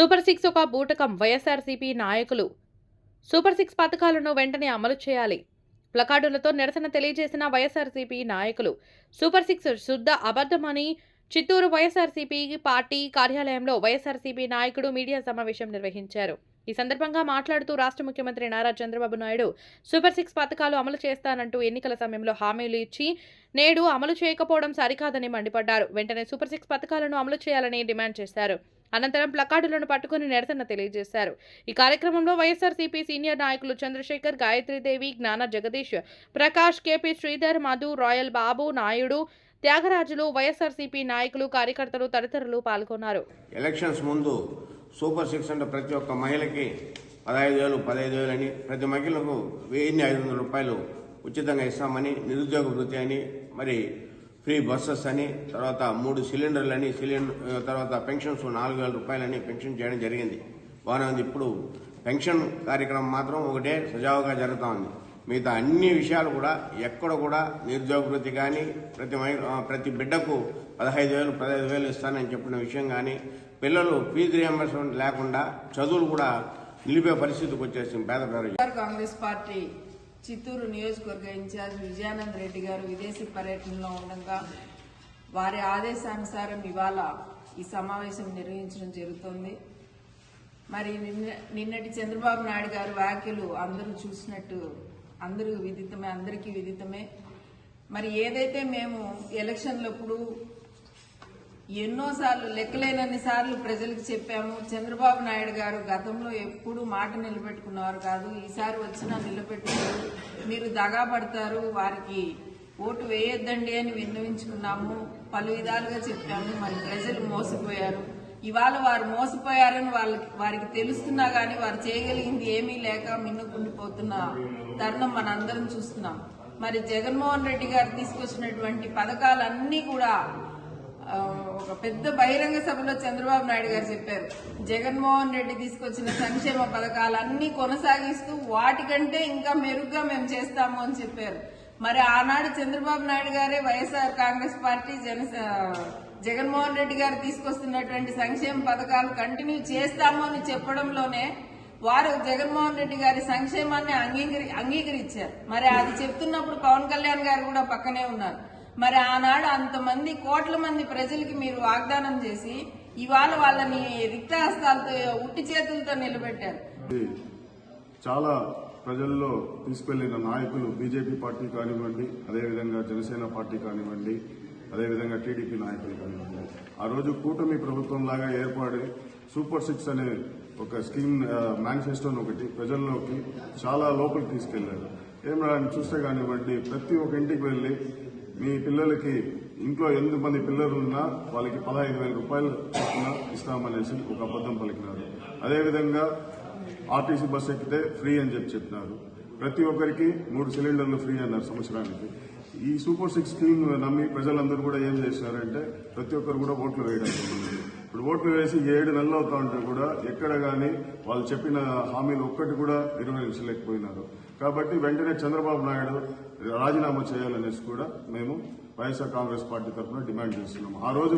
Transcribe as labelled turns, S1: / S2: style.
S1: Super six ఒక బూటకం వైఎస్ఆర్సీపీ నాయకులు. Super six పథకాలను వెంటనే అమలు చేయాలి. ప్లకార్డులతో నిరసన తెలియజేసిన వైఎస్ఆర్సీపీ నాయకులు సూపర్ సిక్స్ శుద్ధ అబద్ధమని చిత్తూరు వైఎస్ఆర్సీపీ పార్టీ కార్యాలయంలో వైఎస్ఆర్సీపీ నాయకుడు మీడియా సమావేశం నిర్వహించారు. ఈ సందర్భంగా మాట్లాడుతూ రాష్ట్ర ముఖ్యమంత్రి నారా చంద్రబాబు నాయుడు సూపర్ సిక్స్ పథకాలు అమలు చేస్తానంటూ ఎన్నికల సమయంలో హామీలు ఇచ్చి నేడు అమలు చేయకపోవడం సరికాదని మండిపడ్డారు. వెంటనే సూపర్ సిక్స్ పథకాలను అమలు చేయాలని డిమాండ్ చేశారు. అనంతరం ప్లకార్డులను పట్టుకుని నిరసన తెలియజేశారు. ఈ కార్యక్రమంలో వైఎస్ఆర్సీపీ సీనియర్ నాయకులు చంద్రశేఖర్ గాయత్రీదేవి జ్ఞాన జగదీష్ ప్రకాష్ కేపీ శ్రీధర్ మధు రాయల్ బాబు నాయుడు త్యాగరాజులు వైఎస్ఆర్సీపీ నాయకులు కార్యకర్తలు తదితరులు పాల్గొన్నారు.
S2: ఎలక్షన్స్ ముందు సూపర్ సిక్స్ అంటే ప్రతి ఒక్క మహిళకి పదహైదు వేలు పదహైదు వేలు అని ప్రతి మహిళకు వెయ్యి ఐదు వందల రూపాయలు ఉచితంగా ఇస్తామని నిరుద్యోగ వృత్తి అని మరి ఫ్రీ బస్సెస్ అని తర్వాత మూడు సిలిండర్లు అని సిలిండర్ తర్వాత పెన్షన్స్ నాలుగు వేల రూపాయలని పెన్షన్ చేయడం జరిగింది. బాగానే ఉంది. ఇప్పుడు పెన్షన్ కార్యక్రమం మాత్రం ఒకటే సజావుగా జరుగుతూ ఉంది. మిగతా అన్ని విషయాలు కూడా ఎక్కడ కూడా నిరుద్యోగ వృత్తి కానీ ప్రతి మహి- ప్రతి బిడ్డకు పదహైదు వేలు పదహైదు వేలు ఇస్తానని చెప్పిన విషయం కానీ పిల్లలు ఫీజు రియంబర్స్మెంట్ లేకుండా చదువులు కూడా నిలిపే పరిస్థితికి వచ్చేసింది పేద
S3: ప్రజలు. కాంగ్రెస్ పార్టీ చిత్తూరు నియోజకవర్గ ఇన్ఛార్జ్ విజయానంద్ రెడ్డి గారు విదేశీ పర్యటనలో ఉండగా వారి ఆదేశానుసారం ఇవాళ ఈ సమావేశం నిర్వహించడం జరుగుతోంది. మరి నిన్న నిన్నటి చంద్రబాబు నాయుడు గారు వ్యాఖ్యలు అందరూ చూసినట్టు అందరూ విదితమే అందరికీ విదితమే. మరి ఏదైతే మేము ఎలక్షన్లప్పుడు ఎన్నోసార్లు లెక్కలేనన్ని సార్లు ప్రజలకు చెప్పాము చంద్రబాబు నాయుడు గారు గతంలో ఎప్పుడు మాట నిలబెట్టుకున్నవారు కాదు ఈసారి వచ్చినా నిలబెట్టుకోరు. మీరు దగా పడతారు వారికి ఓటు వేయొద్దండి అని విన్నవించుకున్నాము పలు విధాలుగా చెప్పాము మరి ప్రజలు మోసపోయారు. ఇవాళ వారు మోసపోయారని వాళ్ళకి వారికి తెలుస్తున్నా కానీ వారు చేయగలిగింది ఏమీ లేక మిన్నుకుండిపోతున్న తరుణం మనందరం చూస్తున్నాం. మరి జగన్మోహన్ రెడ్డి గారు తీసుకొచ్చినటువంటి పథకాలన్నీ కూడా ఒక పెద్ద బహిరంగ సభలో చంద్రబాబు నాయుడు గారు చెప్పారు జగన్మోహన్ రెడ్డి తీసుకొచ్చిన సంక్షేమ పథకాలన్నీ కొనసాగిస్తూ వాటికంటే ఇంకా మెరుగ్గా మేము చేస్తాము అని చెప్పారు. మరి ఆనాడు చంద్రబాబు నాయుడు గారే వైఎస్ఆర్ కాంగ్రెస్ పార్టీ జన జగన్మోహన్ రెడ్డి గారు తీసుకొస్తున్నటువంటి సంక్షేమ పథకాలు కంటిన్యూ చేస్తాము అని చెప్పడంలోనే వారు జగన్మోహన్ రెడ్డి గారి సంక్షేమాన్ని అంగీకరి అంగీకరించారు. మరి అది చెప్తున్నప్పుడు పవన్ కళ్యాణ్ గారు కూడా పక్కనే ఉన్నారు. మరి ఆనాడు అంతమంది కోట్ల మంది ప్రజలకి మీరు వాగ్దానం చేసి ఇవాళ వాళ్ళని రిక్తహస్తాలతో ఉట్టి చేతులతో నిలబెట్టారు.
S4: చాలా ప్రజల్లో తీసుకెళ్ళిన నాయకులు బీజేపీ పార్టీ కానివ్వండి అదేవిధంగా జనసేన పార్టీ కానివ్వండి అదేవిధంగా టీడీపీ నాయకులు కానివ్వండి. ఆ రోజు కూటమి ప్రభుత్వం లాగా ఏర్పడి సూపర్ సిక్స్ అనే ఒక స్కీమ్ మేనిఫెస్టోని ఒకటి ప్రజల్లోకి చాలా లోపలికి తీసుకెళ్ళారు. ఏమన్నా చూస్తే కానివ్వండి ప్రతి ఒక్క ఇంటికి వెళ్ళి మీ పిల్లలకి ఇంట్లో ఎనిమిది మంది పిల్లలు ఉన్నా వాళ్ళకి పదహైదు వేల రూపాయలు చొప్పున ఇస్తామనేసి ఒక అబద్ధం పలికినారు. అదేవిధంగా ఆర్టీసీ బస్సు ఎక్కితే ఫ్రీ అని చెప్పి చెప్పినారు. ప్రతి ఒక్కరికి మూడు సిలిండర్లు ఫ్రీ అన్నారు సంవత్సరానికి. ఈ సూపర్ సిక్స్ స్కీమ్ నమ్మి ప్రజలందరూ కూడా ఏం చేశారంటే ప్రతి ఒక్కరు కూడా ఓట్లు వేయడం జరిగింది. ఇప్పుడు ఓట్లు వేసి ఏడు నెలలు అవుతా ఉంటే కూడా ఎక్కడ కానీ వాళ్ళు చెప్పిన హామీలు ఒక్కటి కూడా నిర్వహించలేకపోయినారు. కాబట్టి వెంటనే చంద్రబాబు నాయుడు రాజీనామా చేయాలనేసి కూడా మేము వైఎస్ఆర్ కాంగ్రెస్ పార్టీ తరఫున డిమాండ్ చేస్తున్నాము. ఆ రోజు